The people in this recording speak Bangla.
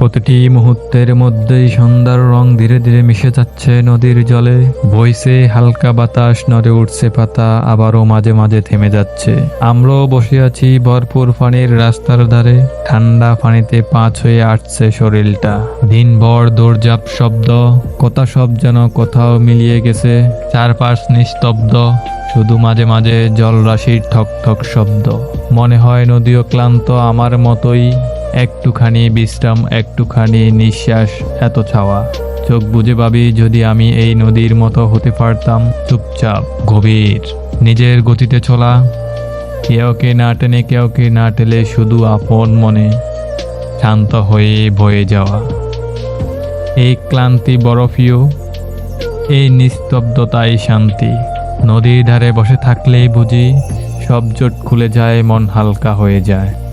প্রতিটি মুহূর্তের মধ্যেই সন্ধ্যার রং ধীরে ধীরে মিশে যাচ্ছে নদীর জলে। বইছে হালকা বাতাস, নড়ে উঠছে পাতা, আবারও মাঝে মাঝে থেমে যাচ্ছে। আমরাও বসে আছি ভরপুর পানির রাস্তার ধারে। ঠান্ডা পানিতে পাঁচ হয়ে আসছে শরীরটা। দিনভর দৌড়ঝাপ শব্দ, কথা সব যেন কোথাও মিলিয়ে গেছে। চারপাশ নিস্তব্ধ, শুধু মাঝে মাঝে জলরাশির ঠক ঠক শব্দ। মনে হয় নদীও ক্লান্ত আমার মতোই। একটুখানি বিশ্রাম, একটুখানি নিঃশ্বাস, এত ছাওয়া। চোখ বুঝে ভাবি, যদি আমি এই নদীর মতো হতে পারতাম, চুপচাপ, গভীর, নিজের গতিতে চলা। কেউকে না টেনে কেউকে না টেলে শুধু আপন মনে শান্ত হয়ে বয়ে যাওয়া। এই ক্লান্তি বরফিও, এই নিস্তব্ধতাই শান্তি। নদীর ধারে বসে থাকলেই বুঝি, সব জোট খুলে যায়, মন হালকা হয়ে যায়।